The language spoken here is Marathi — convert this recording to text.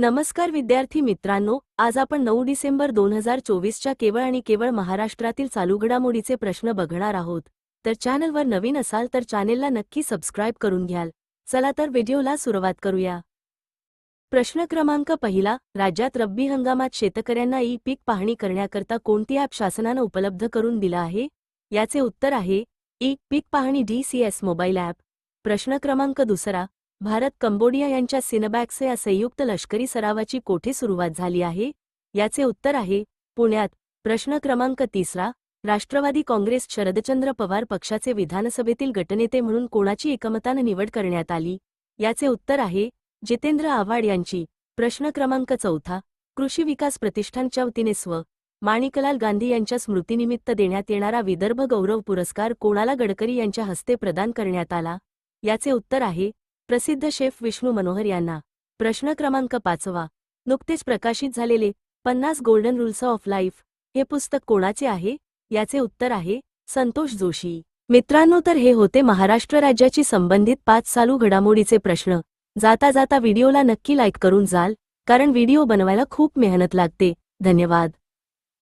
नमस्कार विद्यार्थी मित्रांनो आज आपण नऊ डिसेंबर दोन हजार चोवीसच्या केवळ आणि केवळ महाराष्ट्रातील चालू घडामोडीचे प्रश्न बघणार आहोत. तर चॅनलवर नवीन असाल तर चॅनेलला नक्की सबस्क्राईब करून घ्याल. चला तर व्हिडिओला सुरुवात करूया. प्रश्न क्रमांक पहिला राज्यात रब्बी हंगामात शेतकऱ्यांना ई पीक पाहणी करण्याकरता कोणती ॲप शासनानं उपलब्ध करून दिलं आहे? याचे उत्तर आहे ई पीक पाहणी D C S mobile app. प्रश्न क्रमांक दुसरा भारत कंबोडिया यांच्या सिनबॅक्स या संयुक्त लष्करी सरावाची कोठे सुरुवात झाली आहे? याचे उत्तर आहे पुण्यात. प्रश्न क्रमांक तिसरा राष्ट्रवादी काँग्रेस शरदचंद्र पवार पक्षाचे विधानसभेतील गटनेते म्हणून कोणाची एकमतानं निवड करण्यात आली? याचे उत्तर आहे जितेंद्र आव्हाड यांची. प्रश्न क्रमांक चौथा कृषी विकास प्रतिष्ठानच्या वतीने स्व. माणिकलाल गांधी यांच्या स्मृतीनिमित्त देण्यात येणारा विदर्भ गौरव पुरस्कार कोणाला गडकरी यांच्या हस्ते प्रदान करण्यात आला? याचे उत्तर आहे प्रसिद्ध शेफ विष्णू मनोहर यांना प्रश्न क्रमांक पाचवा. नुकतेच प्रकाशित झालेले पन्नास गोल्डन रुल्स ऑफ लाईफ हे पुस्तक कोणाचे आहे? याचे उत्तर आहे संतोष जोशी. मित्रांनो तर हे होते महाराष्ट्र राज्याची संबंधित पाच चालू घडामोडीचे प्रश्न. जाता जाता व्हिडिओला नक्की लाईक करून जाल कारण व्हिडिओ बनवायला खूप मेहनत लागते. धन्यवाद.